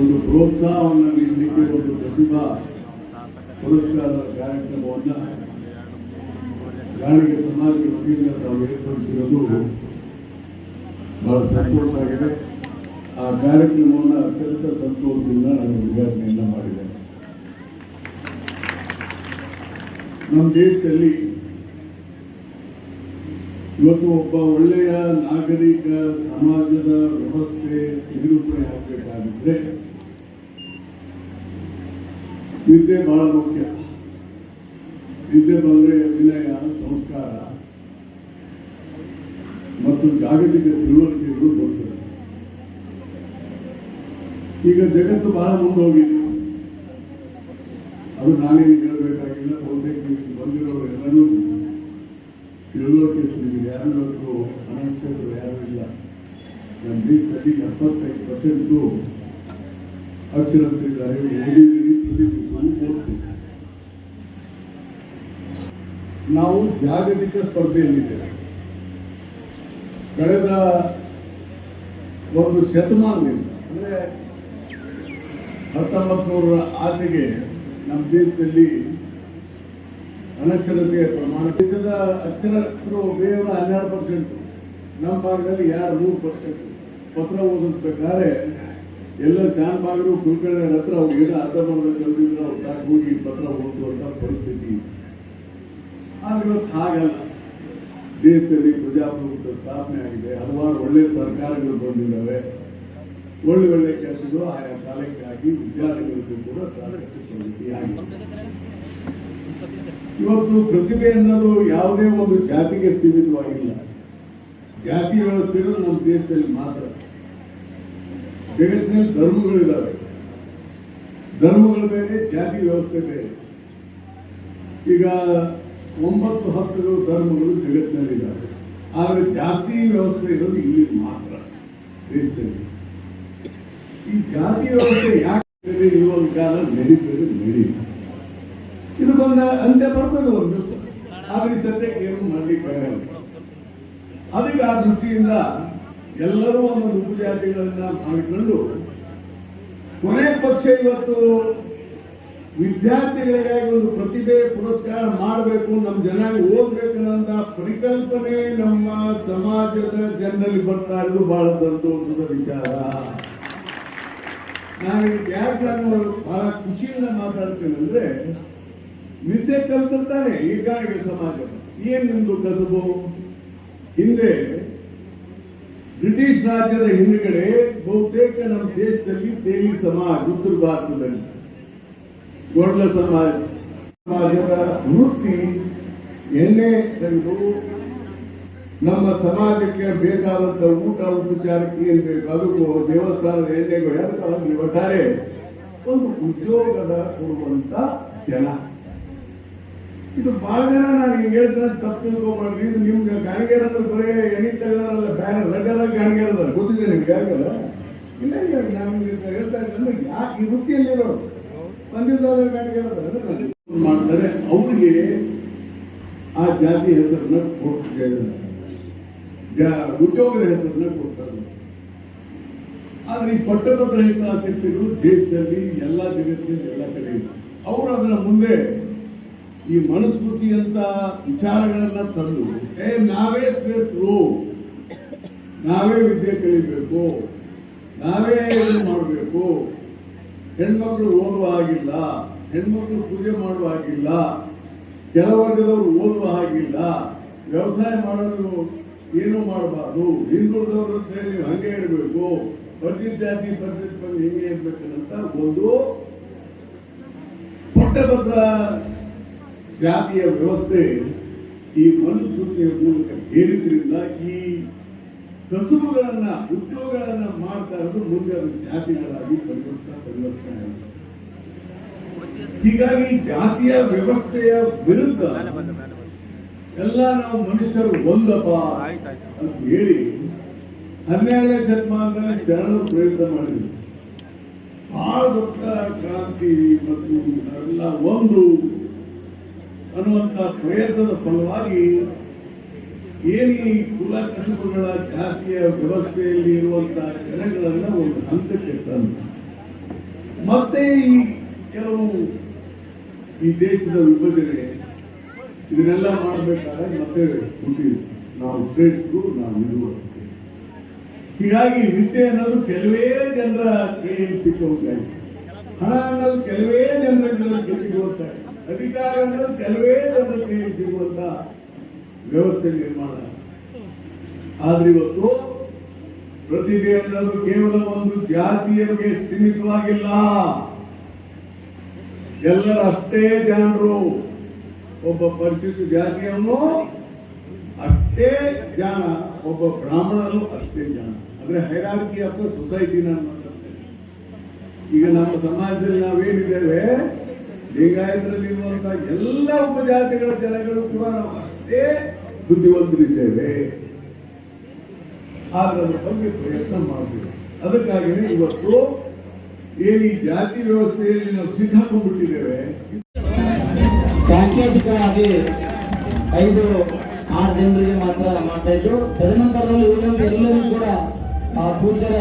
ಒಂದು ಪ್ರೋತ್ಸಾಹವನ್ನು ನೀಡಲಿಕ್ಕೆ ಒಂದು ಪ್ರತಿಭಾ ಪುರಸ್ಕಾರ ಕಾರ್ಯಕ್ರಮವನ್ನು ಗಾಳಿಗೆ ಸಮಾಜದ ವತಿಯಿಂದ ತಾವು ಏರ್ಪಡಿಸಿರೋದು ಬಹಳ ಸಂತೋಷ ಆಗಿದೆ. ಆ ಕಾರ್ಯಕ್ರಮವನ್ನು ಅತ್ಯಂತ ಸಂತೋಷದಿಂದ ನಾನು ಉದ್ಘಾಟನೆಯನ್ನು ಮಾಡಿದೆ. ನಮ್ಮ ದೇಶದಲ್ಲಿ ಇವತ್ತು ಒಬ್ಬ ಒಳ್ಳೆಯ ನಾಗರಿಕ ಸಮಾಜದ ವ್ಯವಸ್ಥೆ ನಿರೂಪಣೆ ಆಗಬೇಕಾಗಿದ್ರೆ ವಿದ್ಯೆ ಬಹಳ ಮುಖ್ಯ. ವಿದ್ಯೆ ಬಂದರೆ ವಿನಯ ಸಂಸ್ಕಾರ ಮತ್ತು ಜಾಗತಿಕ ತಿಳುವಳಿಕೆಗಳು ಬರ್ತದೆ. ಈಗ ಜಗತ್ತು ಬಹಳ ಮುಂದೋಗಿದೆ. ಅದು ನಾನೇನು ಹೇಳಬೇಕಾಗಿಲ್ಲ, ಬಹುತೇಕ ಬಂದಿರೋರು ಎಲ್ಲರೂ ತಿಳುವಳಿಕೆ ಸಿಗಿದೆ ಯಾರು ಹಣ ಅನಕ್ಷರರು ಯಾರು ಇಲ್ಲ. ನಮ್ಮ ದೇಶದಲ್ಲಿ ಎಪ್ಪತ್ತೈದು ಪರ್ಸೆಂಟು ಅಕ್ಷರಸ್ಥರಿದ್ದಾರೆ ನಾವು ಜಾಗತಿಕ ಸ್ಪರ್ಧೆಯಲ್ಲಿದ್ದೇವೆ. ಕಳೆದ ಒಂದು ಶತಮಾನದಿಂದ, ಅಂದರೆ ಹತ್ತೊಂಬತ್ತು ಆಚೆಗೆ ನಮ್ಮ ದೇಶದಲ್ಲಿ ಅನಕ್ಷರತೆಯ ಪ್ರಮಾಣ, ದೇಶದ ಅಕ್ಷರಸ್ಥರು ಬೇರೆ ಹನ್ನೆರಡು ಪರ್ಸೆಂಟ್. ನಮ್ಮ ಭಾಗದಲ್ಲಿ ಎರಡು ನೂರು ಪರ್ಸೆಂಟ್. ಪತ್ರ ಓದಿಸ್ಬೇಕಾದ್ರೆ ಎಲ್ಲ ಶಾನ್ಭಾಗರು ಕುಲಕರ್ಣಿ ಹತ್ರ ಅವ್ರು ಏನೋ ಅರ್ಧ ಮಾಡ್ದ ಕಲ್ತಿದ್ರೆ ಅವ್ರು ತಾಕ್ ಹೋಗಿ ಪತ್ರ ಓದುವಂತ ಪರಿಸ್ಥಿತಿ. ಆದ್ರೆ ಹಾಗಲ್ಲ. ದೇಶದಲ್ಲಿ ಪ್ರಜಾಪ್ರಭುತ್ವ ಸ್ಥಾಪನೆ ಆಗಿದೆ. ಹಲವಾರು ಒಳ್ಳೆ ಸರ್ಕಾರಗಳು ಬಂದಿದ್ದಾವೆ. ಒಳ್ಳೆ ಒಳ್ಳೆ ಕೆಲಸಗಳು ಆಯಾ ಕಾಲಕ್ಕಾಗಿ ವಿದ್ಯಾರ್ಥಿಗಳಿಗೂ ಕೂಡ ಸಾಕಷ್ಟು ಪ್ರಗತಿ ಇವತ್ತು ಪ್ರತಿಭೆ ಅನ್ನೋದು ಯಾವುದೇ ಒಂದು ಜಾತಿಗೆ ಸೀಮಿತವಾಗಿಲ್ಲ. ಜಾತಿ ವ್ಯವಸ್ಥೆ ನಮ್ಮ ದೇಶದಲ್ಲಿ ಮಾತ್ರ. ಜಗತ್ತಿನಲ್ಲಿ ಧರ್ಮಗಳಿದ್ದಾವೆ ಧರ್ಮಗಳ ಮೇಲೆ ಜಾತಿ ವ್ಯವಸ್ಥೆ ಬೇರೆ. ಈಗ ಒಂಬತ್ತು ಹತ್ತು ಧರ್ಮಗಳು ಜಗತ್ತಿನಲ್ಲಿದ್ದಾವೆ ಆದರೆ ಜಾತಿ ವ್ಯವಸ್ಥೆ ಇರೋದು ಇಲ್ಲಿ ಮಾತ್ರ ದೇಶದಲ್ಲಿ. ಈ ಜಾತಿ ವ್ಯವಸ್ಥೆ ಯಾಕೆ ಇರುವ ವಿಚಾರ ನಡೀತದೆ ನಡೀತದೆ ಇದಕ್ಕೊಂದು ಅಂತ್ಯ ಬರ್ತದೆ ಒಂದು ದಿವಸ. ಆದ್ರೆ ಸದ್ಯಕ್ಕೆ ಏನು ಮಾಡ್ಲಿಕ್ಕೆ ಆಗಲ್ಲ ಅದಕ್ಕೆ ಆ ದೃಷ್ಟಿಯಿಂದ ಎಲ್ಲರೂ ಒಂದು ಉಪಜಾತಿಗಳನ್ನ ಮಾಡಿಕೊಂಡು ಕೊನೆ ಪಕ್ಷ ಇವತ್ತು ವಿದ್ಯಾರ್ಥಿಗಳಿಗಾಗಿ ಒಂದು ಪ್ರತಿಭೆ ಪುರಸ್ಕಾರ ಮಾಡಬೇಕು ನಮ್ಮ ಜನ ಓದ್ಬೇಕನ್ನ ಪರಿಕಲ್ಪನೆ ನಮ್ಮ ಸಮಾಜದ ಜನರಲ್ಲಿ ಬರ್ತಾ ಇರೋದು ಬಹಳ ಸಂತೋಷದ ವಿಚಾರ. ನಾನು ಯಾಕೆ ಬಹಳ ಖುಷಿಯಿಂದ ಮಾತಾಡ್ತೇನೆ ಅಂದ್ರೆ ವಿದ್ಯೆ ಕಲ್ತಿರ್ತಾನೆ ಈಗಾಗಲೇ ಸಮಾಜ. ಏನ್ ನಿಮ್ದು ಕಸಬು? ಹಿಂದೆ ಬ್ರಿಟಿಷ್ ರಾಜ್ಯದ ಹಿಂದುಗಡೆ ಬಹುತೇಕ ನಮ್ಮ ದೇಶದಲ್ಲಿ ತೇಲಿ ಸಮಾಜ, ಉತ್ತರ ಭಾರತದಲ್ಲಿ. ಗೋಡ್ಲ ಸಮಾಜ, ಸಮಾಜದ ವೃತ್ತಿ, ಎಣ್ಣೆ ತೆಗೆದು ನಮ್ಮ ಸಮಾಜಕ್ಕೆ ಬೇಕಾದಂತ ಊಟ ಉಪಚಾರಕ್ಕೆ ಏನು ಬೇಕು ಅದಕ್ಕೂ ದೇವಸ್ಥಾನದ ಎಣ್ಣೆಗಳು, ಯಾರು ಒಂದು ಉದ್ಯೋಗದ ಕೊಡುವಂತ ಜನ. ಇದು ಬಹಳ ಜನ ನಾನು ಹಿಂಗೆ ಹೇಳ್ತಾರೆ ತಪ್ಪು ತಿಳ್ಕೊಬಾರ್ದು ಇದು ನಿಮ್ಗೆ ಗಾಣಿಗೆರ ಅಂದ್ರೆ ಬರೀ ಎಣ್ಣೆ ತೆಗೆದಾರಲ್ಲ ಬೇರೆ ರೆಡ್ಡರ ಗಾಣಿಗೆರ ಅದಾರೆ. ಗೊತ್ತಿದೆ ನಿಮ್ಗೆ ಯಾಕಲ್ಲ ಇಲ್ಲ ಇಲ್ಲ ನಮ್ಗೆ ಹೇಳ್ತಾ ಇದ್ದಂದ್ರೆ ಯಾಕೆ ಈ ವೃತ್ತಿಯಲ್ಲಿರೋ ಬಂದಿದ್ದಾದ್ರೆ ಗಾಣಿಗೆರ ಅದಾರೆ ಮಾಡ್ತಾರೆ. ಅವ್ರಿಗೆ ಆ ಜಾತಿ ಹೆಸರನ್ನ ಜಾ- ಉದ್ಯೋಗದ ಹೆಸರನ್ನ ಕೊಡ್ತಾರೆ ಆದ್ರೆ ಈ ಪಟ್ಟಭದ್ರ ಹಿತಾಸಕ್ತಿಗಳು ದೇಶದಲ್ಲಿ ಎಲ್ಲ ಜಗತ್ತಿನಲ್ಲಿ ಎಲ್ಲ ಕಡೆ ಇದೆ. ಅವರು ಅದರ ಮುಂದೆ ಈ ಮನುಸ್ಮೃತಿ ಅಂತ ವಿಚಾರಗಳನ್ನ ತಂದು, ಏ, ನಾವೇ ಶ್ರೇಷ್ಠರು ನಾವೇ ವಿದ್ಯೆ ಕಲಿಬೇಕು. ನಾವೇ ಮಾಡಬೇಕು? ಹೆಣ್ಮಕ್ಳು ಓದುವ ಹಾಗಿಲ್ಲ. ಹೆಣ್ಮಕ್ಳು ಪೂಜೆ ಮಾಡುವ ಹಾಗಿಲ್ಲ. ಕೆಲವರ್ಗದವರು ಓದುವ ಹಾಗಿಲ್ಲ. ವ್ಯವಸಾಯ ಮಾಡೋದು ಏನು ಮಾಡಬಾರ್ದು. ಹಿಂದುಳಿದವರು ಅಂತ ಹೇಳಿ ಹಂಗೆ ಇರಬೇಕು. ಪರಿಚಿತ ಜಾತಿ ಪರಿಚಿತ ಬಂದು ಹಿಂಗೆ ಇರ್ಬೇಕಂತ ಒಂದು ಪಟ್ಟಭದ್ರ ಜಾತಿಯ ವ್ಯವಸ್ಥೆ ಈ ಮನುಸ್ಮೃತಿಯ ಮೂಲಕ ಹೇರಿದ್ರಿಂದ ಈ ಕಸುಬುಗಳನ್ನ, ಉದ್ಯೋಗಗಳನ್ನ ಮಾಡ್ತಾ ಇರೋದು ಮುಂದೆ ಅದು ಜಾತಿಗಳಾಗಿ ಪರಿವರ್ತನೆ ಪರಿವರ್ತನೆ ಹೀಗಾಗಿ ಜಾತಿಯ ವ್ಯವಸ್ಥೆಯ ವಿರುದ್ಧ ಎಲ್ಲ ನಾವು ಮನುಷ್ಯರು ಒಂದಪ್ಪ ಅಂತ ಹೇಳಿ ಹನ್ನೆರಡನೇ ಶತಮಾನದಲ್ಲಿ ಶರಣರು ಪ್ರಯತ್ನ ಮಾಡಿದ್ರು. ಬಹಳ ದೊಡ್ಡ ಕ್ರಾಂತಿ ಮತ್ತು ಎಲ್ಲ ಒಂದು ಅನ್ನುವಂಥ ಪ್ರಯತ್ನದ ಫಲವಾಗಿ ಏನು ಈ ಕುಲ ಕಸುಬುಗಳ ಜಾತಿಯ ವ್ಯವಸ್ಥೆಯಲ್ಲಿ ಇರುವಂತಹ ಜನಗಳನ್ನ ಒಂದು ಹಂತಕ್ಕೆ ತಂದು, ಮತ್ತೆ ಈ ಕೆಲವು ಈ ದೇಶದ ವಿಭಜನೆ ಇದನ್ನೆಲ್ಲ ಮಾಡಬೇಕಾದ್ರೆ ಮತ್ತೆ ಹುಟ್ಟಿದ್ರು ನಾವು ಶ್ರೇಷ್ಠರು, ನಾವು ಇರುವ. ಹೀಗಾಗಿ ವಿದ್ಯೆ ಅನ್ನೋದು ಕೆಲವೇ ಜನರ ಕೈಯಲ್ಲಿ ಸಿಕ್ಕುವಂತಾಗಿದೆ ಹಣ ಅನ್ನೋದು ಕೆಲವೇ ಜನರ ಕೈಯಲ್ಲಿ ಸಿಗುವಂತಾಗಿದೆ ಅಧಿಕಾರ ಅಂದ್ರೆ ಕೆಲವೇ ಜನರ ಕೈಯಲ್ಲಿ ಸಿಗುವಂತ ವ್ಯವಸ್ಥೆ ನಿರ್ಮಾಣ. ಆದ್ರೆ ಇವತ್ತು ಪ್ರತಿಭೆ ಅನ್ನೋದು ಕೇವಲ ಒಂದು ಜಾತಿಯವರಿಗೆ ಸೀಮಿತವಾಗಿಲ್ಲ. ಎಲ್ಲರೂ ಅಷ್ಟೇ ಜನರು ಒಬ್ಬ ಪರಿಶಿಷ್ಟ ಜಾತಿಯವನು ಅಷ್ಟೇ ಜ್ಞಾನ ಒಬ್ಬ ಬ್ರಾಹ್ಮಣರು ಅಷ್ಟೇ ಜ್ಞಾನ ಅಂದ್ರೆ ಹೈರಾರ್ಕಿ ಅಥವಾ ಸೊಸೈಟಿನ ಈಗ ನಮ್ಮ ಸಮಾಜದಲ್ಲಿ ನಾವೇನಿದ್ದೇವೆ ಲಿಂಗಾಯತರಲ್ಲಿರುವಂತ ಎಲ್ಲ ಉಪಜಾತಿಗಳ ಜನಗಳು ಕೂಡ ನಾವು ಅಷ್ಟೇ ಬುದ್ಧಿವಂತರಿದ್ದೇವೆ. ಆದ್ರೆ ಅದರ ಬಗ್ಗೆ ಪ್ರಯತ್ನ ಮಾಡಬೇಕು ಅದಕ್ಕಾಗಿಯೇ ಇವತ್ತು ಏನು ಈ ಜಾತಿ ವ್ಯವಸ್ಥೆಯಲ್ಲಿ ನಾವು ಸಿಕ್ಕಾಕೊಂಡ್ಬಿಟ್ಟಿದ್ದೇವೆ ಸಾಂಕೇತಿಕವಾಗಿ ಐದು, ಆರು ಜನರಿಗೆ ಮಾತ್ರ ಮಾಡ್ತಾ ಇದ್ರು. ತದನಂತರದಲ್ಲಿ ಉಳಿದಂತೆ ಎಲ್ಲರೂ ಕೂಡ ಆ ಪೂಜೆಯ